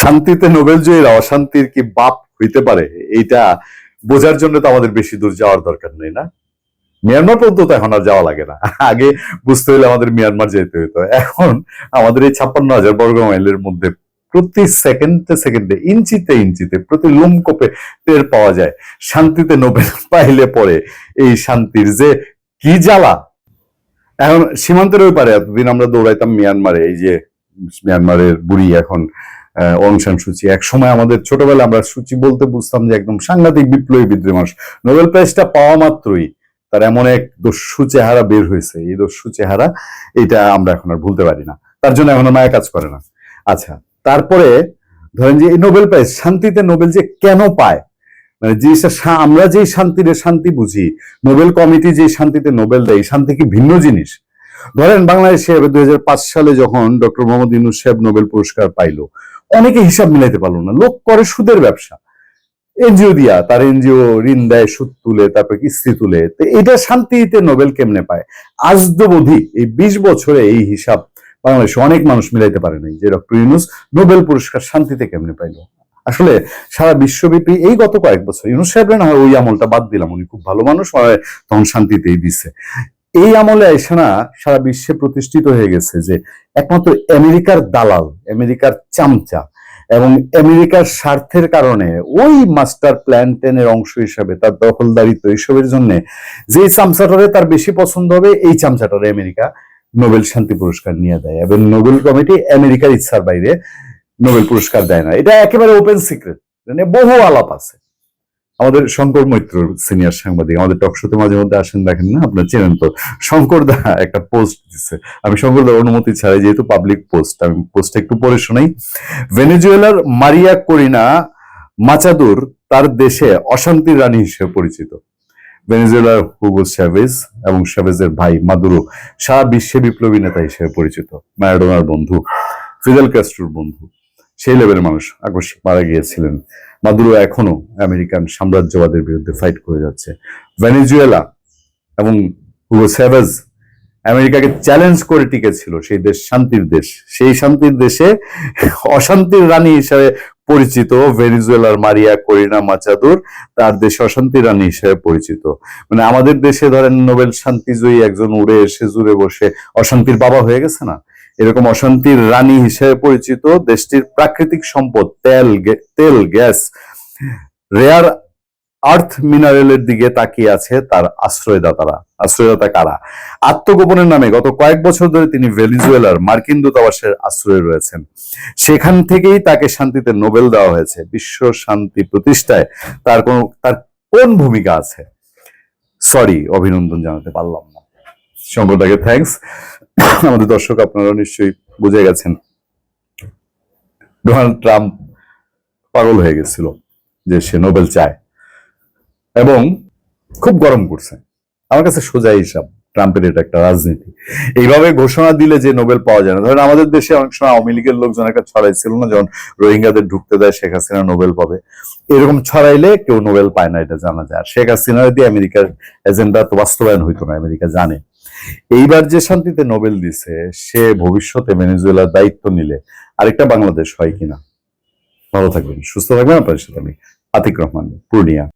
শান্তিতে নোবেল জয়ীরা অশান্তির কি বাপ হইতে পারে? এইটা বোঝার জন্য তো আমাদের বেশি দূর যাওয়ার দরকার নেই, না? মিয়ানমার পর্যন্ত এখন আর যাওয়া লাগে না। আগে বুঝতে হলে আমাদের মিয়ানমার যেতে হতো এখন আমাদের এই ছাপ্পান্ন হাজার বর্গ মাইলের মধ্যে প্রতি সেকেন্ডে সেকেন্ডে, ইঞ্চিতে ইঞ্চিতে, প্রতি লুমকোপে টের পাওয়া যায়, শান্তিতে নোবেল পাইলে পরে এই শান্তির যে কি জ্বালা। এখন সীমান্তের ওই পারে এতদিন আমরা দৌড়াইতাম মিয়ানমারে, এই যে মিয়ানমারের বুড়ি এখন আহ, অং সান সূচি। এক সময় আমাদের ছোটবেলা আমরা সূচি বলতে বুঝতাম যে একদম সাংঘাতিক বিপ্লবী বিদ্রোহী মানুষ। নোবেল প্রাইজটা পাওয়া মাত্রই তার এমন এক দস্যু চেহারা বের হয়েছে। এই দস্যু চেহারা এটা আমরা এখন আর ভুলতে পারি না। তার জন্য এখন মায়া কাজ করে না। আচ্ছা তারপরে ধরেন যে এই নোবেল প্রাইজ শান্তিতে নোবেল যে কেন পায়? মানে শা- আমরা যেই শান্তির শান্তি বুঝি। নোবেল কমিটি যে শান্তিতে নোবেল দেয় শান্তি কি ভিন্ন জিনিস? ধরেন বাংলাদেশে দুই হাজার পাঁচ সালে যখন ডক্টর মোহাম্মদ ইউনুস সাহেব নোবেল পুরস্কার পাইলো অনেকে হিসাব মিলাইতে পারল না। লোক করে সুদের ব্যবসা। এনজিও দিয়া, তার এনজিও ঋণ দেয়, সুদ তুলে, তারপর কিস্তি তুলে। তো এটা শান্তিতে নোবেল কেমনে পায়? আজদবধি, এই বিশ বছরে এই হিসাব বাংলাদেশে অনেক মানুষ মিলাইতে পারে নাই। যে ডক্টর ইউনুস নোবেল পুরস্কার শান্তিতে কেমনে পাইলো? আসলে সারা বিশ্বব্যাপী এই গত কয়েক বছর, ইউনুস সাহেব না হয় ওই আমলটা বাদ দিলাম। উনি খুব ভালো মানুষ তখন শান্তিতেই দিছে। এই আমলে এসে না সারা বিশ্বে প্রতিষ্ঠিত হয়ে গেছে যে একমাত্র আমেরিকার দালাল, আমেরিকার চামচা এবং আমেরিকার স্বার্থের কারণে ওই মাস্টার প্ল্যান টেনের অংশ হিসাবে, তার দখলদারিত্ব এইসবের জন্য যে চামচাটারে তার বেশি পছন্দ হবে, এই চামচাটারে আমেরিকা নোবেল শান্তি পুরস্কার নিয়ে দেয় এবং নোবেল কমিটি আমেরিকার ইচ্ছার বাইরে নোবেল পুরস্কার দেয় না। এটা একেবারে ওপেন সিক্রেট মানে বহু আলাপ আছে। আমাদের শঙ্কর মৈত্র সিনিয়র সাংবাদিক, আমাদের টকশোতে মাঝে মধ্যে আসেন, দেখেন না আপনার চেনেন তো? শঙ্কর দা একটা পোস্ট দিচ্ছে আমি শঙ্কর দার অনুমতি ছাড়াই, যেহেতু পাবলিক পোস্ট আমি পোস্টটা একটু পড়ে শোনাই। ভেনেজুয়েলার মারিয়া করিনা মাচাদুর তার দেশে অশান্তির রানী হিসেবে পরিচিত। ভেনেজুয়েলার হুগো শ্যাভেজ এবং শ্যাভেজের ভাই মাদুরো সারা বিশ্বে বিপ্লবী নেতা হিসেবে পরিচিত। ম্যারাডোনার বন্ধু ফিদেল ক্যাস্ট্রোর বন্ধু। সেই লেভেলের মানুষ আকস্মিক মারা গিয়েছিলেন। মাদুরো এখনও আমেরিকান সাম্রাজ্যবাদের বিরুদ্ধে ফাইট করে যাচ্ছে। ভেনেজুয়েলা এবং হুগো আমেরিকাকে চ্যালেঞ্জ করে টিকেছিল, সেই দেশ শান্তির দেশ। সেই শান্তির দেশে অশান্তির রানী হিসাবে পরিচিত ভেনিজুয়েলার মারিয়া করিনা মাচাদুর তার দেশে অশান্তির রানী হিসেবে পরিচিত। মানে আমাদের দেশে ধরেন নোবেল শান্তিজয়ী একজন উড়ে এসে জুড়ে বসে অশান্তির বাবা হয়ে গেছে না? এরকম অশান্তির রানী হিসেবে পরিচিত দেশটির প্রাকৃতিক সম্পদ, তেল তেল, গ্যাস রেয়ার আর্থ মিনারেলের দিকে তাকিয়ে আছে তার আশ্রয়দাতারা। আশ্রয়দাতা কারা? আত্মগোপনের নামে গত কয়েক বছর ধরে তিনি ভেনিজুয়েলার মার্কিন দূতাবাসের আশ্রয়ে রয়েছেন। সেখান থেকেই তাকে শান্তিতে নোবেল দেওয়া হয়েছে। বিশ্ব শান্তি প্রতিষ্ঠায় তার কোন তার কোন ভূমিকা আছে? সরি, অভিনন্দন জানাতে পারলাম না। শঙ্করদাকে থ্যাঙ্কস আমাদের দর্শক আপনারা নিশ্চয়ই বুঝে গেছেন। ডোনাল্ড ট্রাম্প পাগল হয়ে গেছিল যে সে নোবেল চায়। এবং খুব গরম করছে। আমার কাছে সোজা হিসাব, ট্রাম্পের এটা একটা রাজনীতি। এইভাবে ঘোষণা দিলে যে নোবেল পাওয়া যায় না। ধরেন আমাদের দেশে অনেক সময় আওয়ামী লীগের লোকজন একটা ছড়াইছিল না, যখন রোহিঙ্গাদের ঢুকতে দেয়, শেখ হাসিনা নোবেল পাবে। এরকম ছড়াইলে কেউ নোবেল পায় না, এটা জানা যায়। আর শেখ হাসিনার দিয়ে আমেরিকার এজেন্ডা তো বাস্তবায়ন হইতো না, আমেরিকা জানে। এইবার যে শান্তিতে নোবেল দিছে, সে ভবিষ্যতে ভেনেজুয়েলার দায়িত্ব নিলে আরেকটা বাংলাদেশ হয় কিনা? ভালো থাকবেন, সুস্থ থাকবেন। আপনার সাথে আমি আতিক রহমান, পূর্ণিয়া।